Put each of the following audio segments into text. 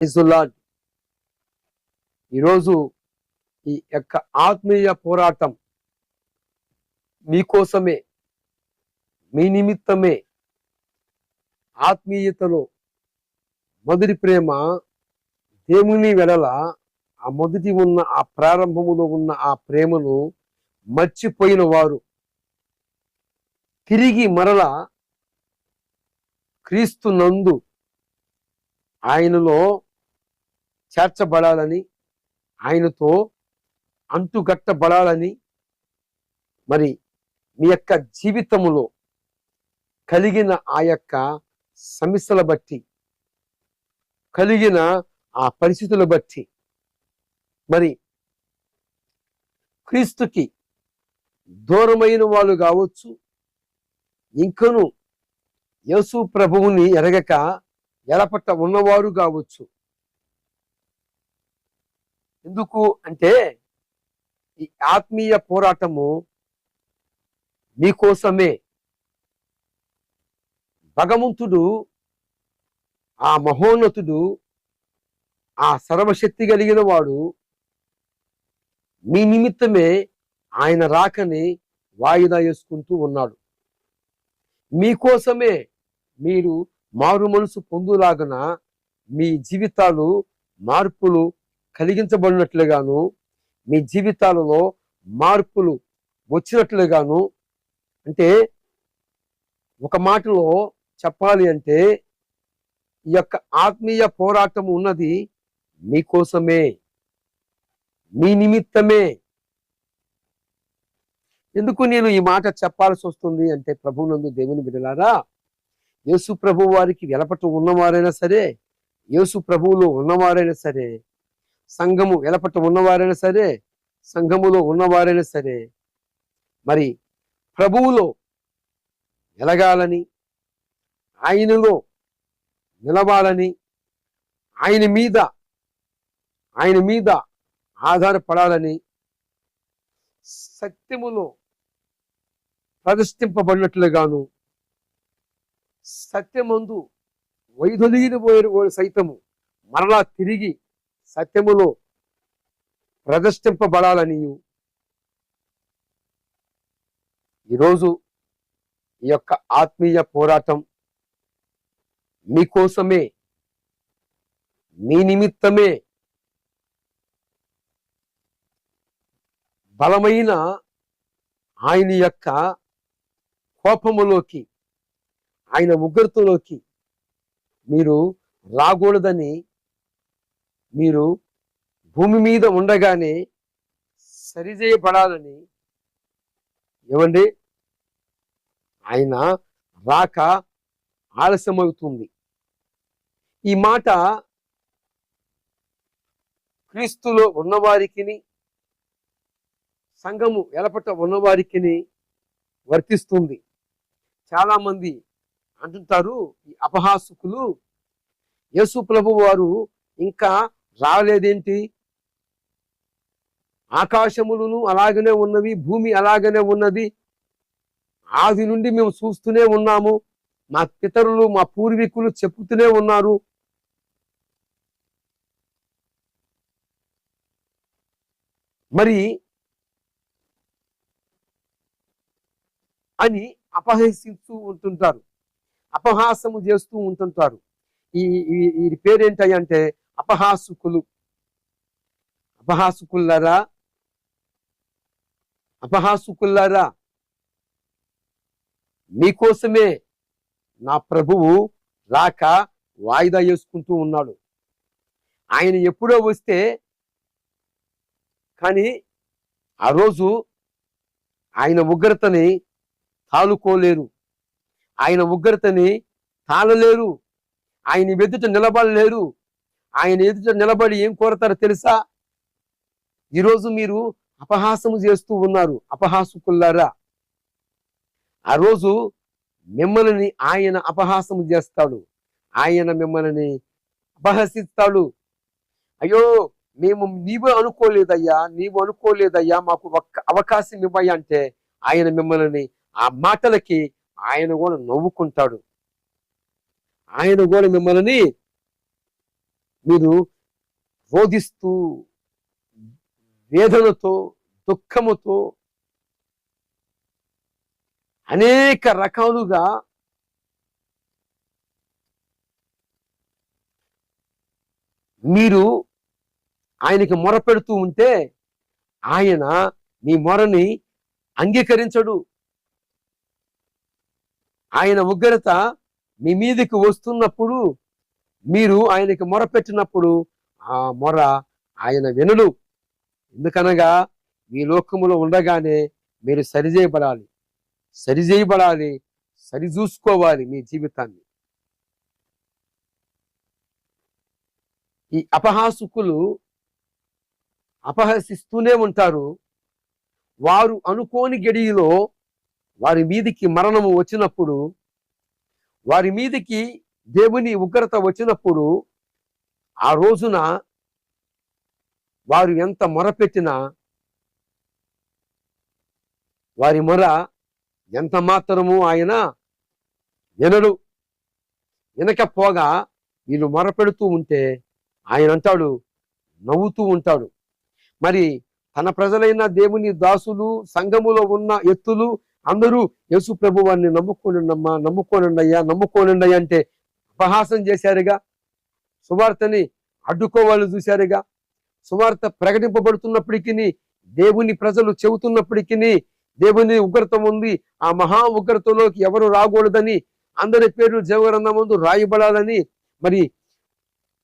ఇజుల్లాడ్ ఈరోజు ఈ యొక్క ఆత్మీయ పోరాటం మీకోసమే మీ నిమిత్తమే ఆత్మీయతలో మొదటి ప్రేమ దేవుని వెడల ఆ మొదటి ఉన్న ఆ ప్రారంభములో ఉన్న ఆ ప్రేమను మర్చిపోయిన వారు. తిరిగి మరల క్రీస్తు నందు ఆయనలో చేర్చబడాలని ఆయనతో అంటుగట్టబడాలని మరి మీ యొక్క జీవితములో కలిగిన ఆ యొక్క సమస్యల బట్టి కలిగిన ఆ పరిస్థితుల బట్టి మరి క్రీస్తుకి దూరమైన వాళ్ళు కావచ్చు ఇంకను యేసు ప్రభువుని ఎరగక ఎలపట్ట ఉన్నవారు కావచ్చు. ఎందుకు అంటే ఈ ఆత్మీయ పోరాటము మీకోసమే. భగవంతుడు ఆ మహోన్నతుడు ఆ సర్వశక్తి కలిగిన వాడు మీ నిమిత్తమే ఆయన రాకని వాయిదా వేసుకుంటూ ఉన్నాడు. మీకోసమే మీరు మారు మనసు పొందులాగన మీ జీవితాలు మార్పులు కలిగించబడినట్లుగాను మీ జీవితాలలో మార్పులు వచ్చినట్లుగాను అంటే ఒక మాటలో చెప్పాలి అంటే ఈ యొక్క ఆత్మీయ పోరాటం ఉన్నది మీకోసమే మీ నిమిత్తమే. ఎందుకు నేను ఈ మాట చెప్పాల్సి వస్తుంది అంటే ప్రభువునందు దేవుని బిడలారా యేసు ప్రభు వారికి వెలపట ఉన్నవారైనా సరే యేసు ప్రభువులో ఉన్నవారైనా సరే సంఘము వెలపట ఉన్నవారైనా సరే సంఘములో ఉన్నవారైనా సరే మరి ప్రభువులో ఎలగాలని ఆయనలో నిలవాలని ఆయన మీద ఆయన మీద ఆధారపడాలని సత్యములో ప్రతిష్ఠింపబడినట్లుగాను సత్యమందు వైదొలిగిన పోయిన సైతము మరలా తిరిగి సత్యములో ప్రదర్శింపబడాలని ఈరోజు ఈ యొక్క ఆత్మీయ పోరాటం మీకోసమే మీ నిమిత్తమే బలమైన ఆయన యొక్క కోపములోకి ఆయన ఉగ్రతలోకి మీరు రాకూడదని మీరు భూమి మీద ఉండగానే సరిచేయబడాలని ఏమండి? ఆయన రాక ఆలస్యమవుతుంది. ఈ మాట క్రీస్తులో ఉన్నవారికి సంఘము ఎలపట ఉన్నవారికి వర్తిస్తుంది. చాలామంది అంటుంటారు ఈ అపహాసుకులు యేసు ప్రభు వారు ఇంకా రాలేదేంటి? ఆకాశములను అలాగనే ఉన్నవి భూమి అలాగనే ఉన్నది. ఆది నుండి మేము చూస్తూనే ఉన్నాము. మా పితరులు మా పూర్వీకులు చెప్పుతూనే ఉన్నారు. మరి అని అపహసిస్తూ ఉంటుంటారు. అపహాసము చేస్తూ ఉంటుంటారు. ఈ ఈ- పేరేంటి అంటే అపహాసుకులు. అపహాసుకుల్లరా? అపహాసుకుల్లరా? మీకోసమే నా ప్రభువు రాక వాయిదా వేసుకుంటూ ఉన్నాడు. ఆయన ఎప్పుడో వస్తే కానీ ఆ రోజు ఆయన ఉగ్రతని తాలుకోలేరు ఆయన ఉగ్రతని తాళలేరు. ఆయన ఎదుట నిలబడలేరు. ఆయన ఎదుట నిలబడి ఏం కోరతారో తెలుసా? ఈరోజు మీరు అపహాసము చేస్తూ ఉన్నారు. అపహాసుకుల్లారా ఆ రోజు మిమ్మల్ని ఆయన అపహాసము చేస్తాడు. ఆయన మిమ్మల్ని అపహసిస్తాడు. అయ్యో మేము నీవు అనుకోలేదయ్యా నీవు అనుకోలేదయ్యా మాకు ఒక్క అవకాశం ఇవ్వయ్యా అంటే ఆయన మిమ్మల్ని ఆ మాటలకి ఆయన కూడా నవ్వుకుంటాడు. ఆయన కూడా మిమ్మల్ని మీరు రోధిస్తూ వేదనతో దుఃఖముతో అనేక రకాలుగా మీరు ఆయనకి మొర పెడుతూ ఉంటే ఆయన మీ మొరని అంగీకరించడు. ఆయన ఉగ్రత మీ మీదకి వస్తున్నప్పుడు మీరు ఆయనకి మొర పెట్టినప్పుడు ఆ మొర ఆయన వినడు. ఎందుకనగా మీ లోకములో ఉండగానే మీరు సరిచేయబడాలి. సరిచేయబడాలి సరిచూసుకోవాలి మీ జీవితాన్ని. ఈ అపహాసుకులు అపహసిస్తూనే ఉంటారు. వారు అనుకోని గడియలో వారి మీదికి మరణము వచ్చినప్పుడు వారి మీదికి దేవుని ఉగ్రత వచ్చినప్పుడు ఆ రోజున వారు ఎంత మొరపెట్టినా వారి మొర ఎంత మాత్రము ఆయన వినడు. వినకపోగా వీళ్ళు మొరపెడుతూ ఉంటే ఆయన అంటాడు నవ్వుతూ ఉంటాడు. మరి తన ప్రజలైన దేవుని దాసులు సంఘములో ఉన్న ఎత్తులు అందరూ యేసు ప్రభు వారిని నమ్ముకోనండమ్మా నమ్ముకోనండయ్యా నమ్ముకోనండయ్యా అంటే అపహాసం చేశారుగా. సువార్తని అడ్డుకోవాలని చూశారుగా. సువార్త ప్రకటింపబడుతున్నప్పటికీ దేవుని ప్రజలు చెబుతున్నప్పటికీ దేవుని ఉగ్రత ఉంది. ఆ మహా ఉగ్రతలోకి ఎవరు రాకూడదని అందరి పేర్లు జీవగ్రంథం ముందు రాయబడాలని మరి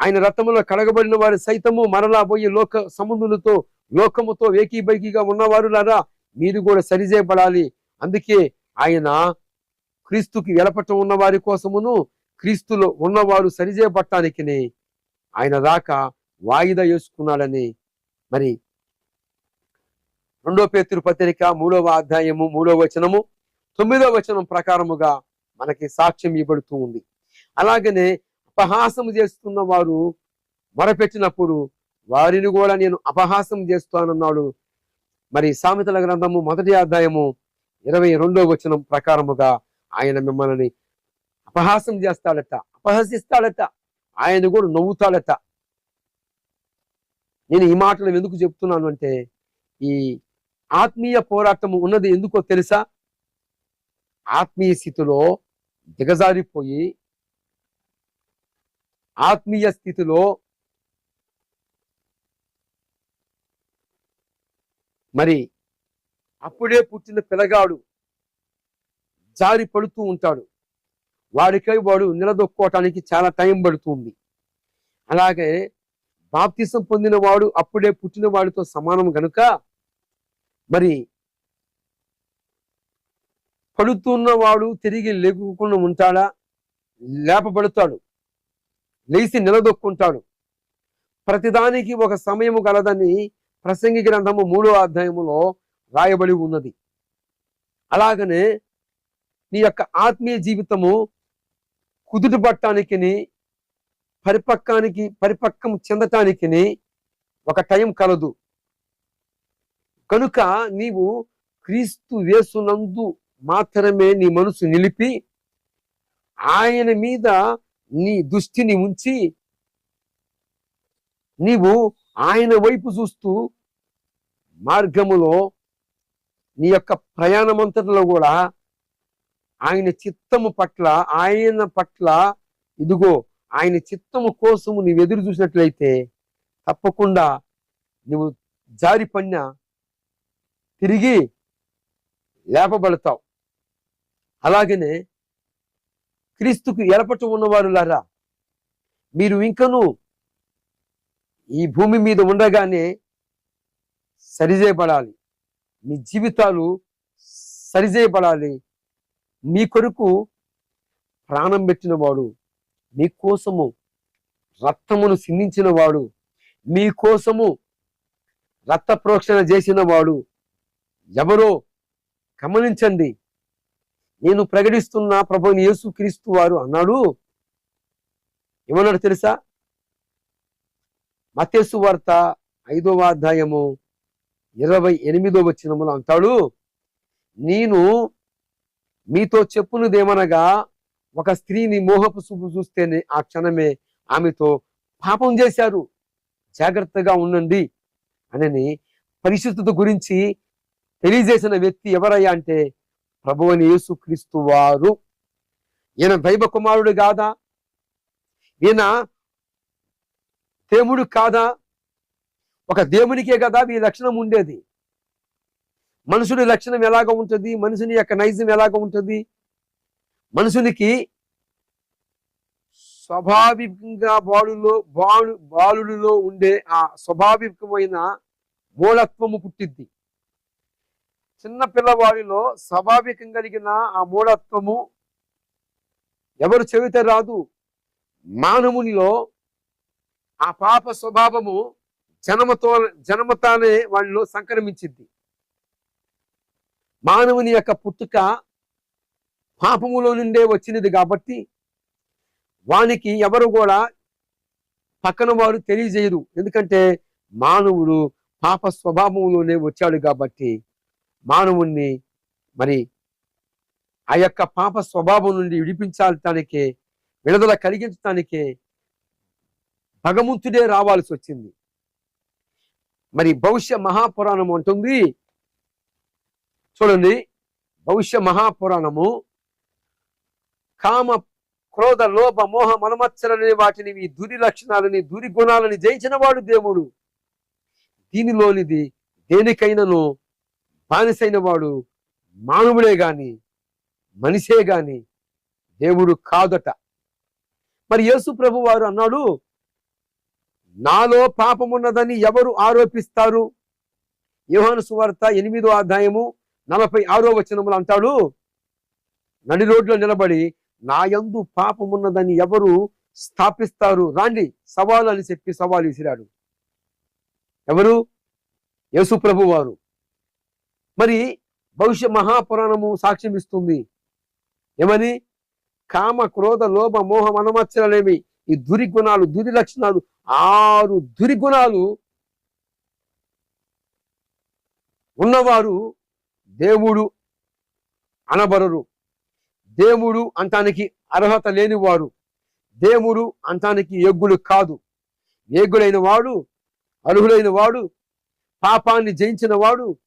ఆయన రథంలో కడగబడిన వారి సైతము మరలా పోయి లోక సముద్రులతో లోకముతో ఏకీబైకీగా ఉన్నవారు లారా మీరు కూడా సరిచేయబడాలి. అందుకే ఆయన క్రీస్తుకి వెలపటం ఉన్న వారి కోసమును క్రీస్తులో ఉన్నవారు సరిచేయబట్టానికి ఆయన రాక వాయిదా వేసుకున్నాడని. మరి రెండో పేతురు పత్రిక మూడవ అధ్యాయము మూడవ వచనము తొమ్మిదవ వచనం ప్రకారముగా మనకి సాక్ష్యం ఇవ్వబడుతూ ఉంది. అలాగనే అపహాసం చేస్తున్న వారు మొరపెట్టినప్పుడు వారిని కూడా నేను అపహాసం చేస్తానన్నాడు. మరి సామెతల గ్రంథము మొదటి అధ్యాయము ఇరవై రెండో వచనం ప్రకారముగా ఆయన మిమ్మల్ని అపహాసం చేస్తాడట అపహసిస్తాడట ఆయన కూడా నవ్వుతాడట. నేను ఈ మాటలు ఎందుకు చెప్తున్నాను అంటే ఈ ఆత్మీయ పోరాటం ఉన్నది ఎందుకో తెలుసా? ఆత్మీయ స్థితిలో దిగజారిపోయి ఆత్మీయ స్థితిలో మరి అప్పుడే పుట్టిన పిల్లగాడు జారి పడుతూ ఉంటాడు. వాడికై వాడు నిలదొక్కోవటానికి చాలా టైం పడుతుంది. అలాగే బాప్తిసం పొందిన వాడు అప్పుడే పుట్టిన వాడితో సమానం గనుక మరి పడుతున్న వాడు తిరిగి లేకుండా ఉంటాడా? లేపబడతాడు. లేచి నిలదొక్కుంటాడు. ప్రతిదానికి ఒక సమయము గలదని ప్రసంగి గ్రంథము మూడో అధ్యాయములో రాయబడి ఉన్నది. అలాగనే నీ యొక్క ఆత్మీయ జీవితము కుదుట పట్టడానికి పరిపక్వానికి పరిపక్వం చెందటానికి ఒక టైం కలదు. కనుక నీవు క్రీస్తు వేసునందు మాత్రమే నీ మనసు నిలిపి ఆయన మీద నీ దృష్టిని ఉంచి నీవు ఆయన వైపు చూస్తూ మార్గములో నీ యొక్క ప్రయాణమంతటిలో కూడా ఆయన చిత్తము పట్ల ఆయన పట్ల ఇదిగో ఆయన చిత్తము కోసము నీవు ఎదురు చూసినట్లయితే తప్పకుండా నువ్వు జారి పడిన తిరిగి లేపబడతావు. అలాగనే క్రీస్తుకు ఎలపట ఉన్నవారులారా మీరు ఇంకను ఈ భూమి మీద ఉండగానే సరిచేయబడాలి. మీ జీవితాలు సరిచేయబడాలి. మీ కొరకు ప్రాణం పెట్టిన వాడు మీకోసము రక్తమును సిందించిన వాడు మీకోసము రక్త ప్రోక్షణ చేసిన వాడు ఎవరో గమనించండి. నేను ప్రకటిస్తున్న ప్రభుని యేసు క్రీస్తు వారు అన్నాడు. ఏమన్నాడు తెలుసా? మతేసు వార్త ఐదవ అధ్యాయము ఇరవై ఎనిమిదో వచ్చినములు అంటాడు. నేను మీతో చెప్పున్నదేమనగా ఒక స్త్రీని మోహపు చూపు చూస్తేనే ఆ క్షణమే ఆమెతో పాపం చేశారు. జాగ్రత్తగా ఉండండి అని పరిశుద్ధత గురించి తెలియజేసిన వ్యక్తి ఎవరయ్యా అంటే ప్రభువని యేసుక్రీస్తు వారు. ఈయన దైవ కుమారుడు కాదా? ఈయన దేవుడు కాదా? ఒక దేవునికే కదా ఈ లక్షణం ఉండేది. మనుషుడి లక్షణం ఎలాగ ఉంటుంది? మనుషుని యొక్క నైజం ఎలాగ ఉంటుంది? మనుషునికి స్వాభావికంగా బాలులో బాలు బాలుడిలో ఉండే ఆ స్వాభావికమైన మూలత్వము పుట్టిద్ది. చిన్న పిల్లవాడిలో స్వాభావికం కలిగిన ఆ మూఢత్వము ఎవరు చెబితే రాదు. మానవునిలో ఆ పాప స్వభావము జన్మతో జన్మతానే వాళ్ళలో సంక్రమించింది మానవుని యొక్క పుట్టుక పాపములో నుండే వచ్చినది కాబట్టి వానికి ఎవరు కూడా పక్కన వారు తెలియజేయరు. ఎందుకంటే మానవుడు పాప స్వభావంలోనే వచ్చాడు కాబట్టి మానవుణ్ణి మరి ఆ యొక్క పాప స్వభావం నుండి విడిపించాలటానికే విడుదల కలిగించటానికే భగవంతుడే రావాల్సి వచ్చింది. మరి భవిష్య మహాపురాణం అంటుంది చూడండి భవిష్య మహాపురాణము. కామ క్రోధ లోభ మోహ మనమచ్చరని వాటిని ఈ దురి లక్షణాలని దురి గుణాలని జయించిన వాడు దేవుడు. దీనిలోనిది దేనికైనాను బానిసైన వాడు మానవుడే గాని మనిషే గాని దేవుడు కాదట. మరి యేసు ప్రభు వారు అన్నాడు నాలో పాపమున్నదని ఎవరు ఆరోపిస్తారు? యోహాను సువార్త ఎనిమిదో అధ్యాయము నలభై ఆరో వచనములు అంటాడు నడి రోడ్లో నిలబడి నా యందు పాపమున్నదని ఎవరు స్థాపిస్తారు? రాండి సవాలు అని చెప్పి సవాలు విసిరాడు. ఎవరు? యేసు ప్రభు వారు మరి భవిష్య మహాపురాణము సాక్ష్యం ఇస్తుంది. ఏమని? కామ క్రోధ లోభ మోహ మనమచ్చలనేవి ఈ దురిగుణాలు దురి లక్షణాలు ఆరు దురిగుణాలు ఉన్నవారు దేవుడు అనబరరు దేవుడు అంటానికి అర్హత లేనివారు దేవుడు అంటానికి యోగ్యులు కాదు. యోగ్యుడైన వాడు అర్హులైన వాడు పాపాన్ని జయించిన వాడు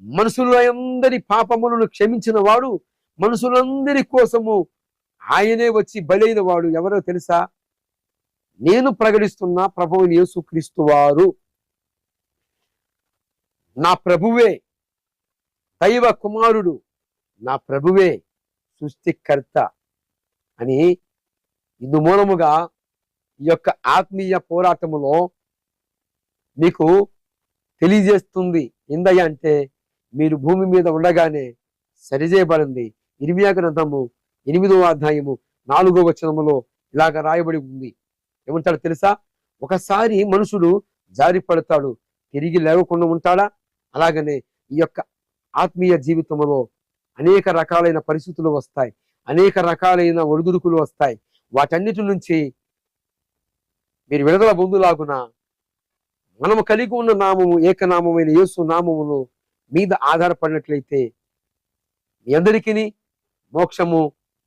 మనుషులందరి పాపములను క్షమించిన వాడు మనుషులందరి కోసము ఆయనే వచ్చి బలైన వాడు. ఎవరో తెలుసా? నేను ప్రకటిస్తున్న ప్రభువుని యేసుక్రీస్తు వారు. నా ప్రభువే. దైవ కుమారుడు నా ప్రభువే సృష్టికర్త అని ఇందు మూలముగా ఈ యొక్క ఆత్మీయ పోరాటములో మీకు తెలియజేస్తుంది. ఏందయ్య అంటే మీరు భూమి మీద ఉండగానే సరిచేయబడింది. ఇరిమియా గ్రంథము ఎనిమిదవ అధ్యాయము నాలుగో వచనములో ఇలాగ రాయబడి ఉంది. ఏమంటాడు తెలుసా? ఒకసారి మనుషుడు జారి పడతాడు తిరిగి లేవకుండా ఉంటాడా? అలాగనే ఈ యొక్క ఆత్మీయ జీవితంలో అనేక రకాలైన పరిస్థితులు వస్తాయి అనేక రకాలైన ఒడిదుడుకులు వస్తాయి. వాటన్నిటి నుంచి మీరు విడుదల పొందులాగున మనము కలిగి ఉన్న నామము ఏకనామమైన యేసు నామమును మీద ఆధారపడినట్లయితే మీ అందరికీ మోక్షము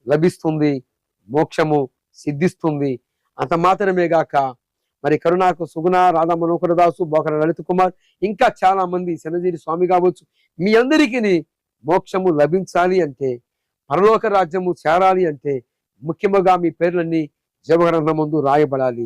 లభిస్తుంది మోక్షము సిద్ధిస్తుంది. అంత మాత్రమే గాక మరి కరుణాకు సుగుణ రాధా మనోహరదాసు బోకర లలిత కుమార్ ఇంకా చాలా మంది శనజీరి స్వామి కావచ్చు. మీ అందరికీ మోక్షము లభించాలి అంటే పరలోక రాజ్యము చేరాలి అంటే ముఖ్యముగా మీ పేర్లన్నీ జీవగ్రంథం ముందు రాయబడాలి.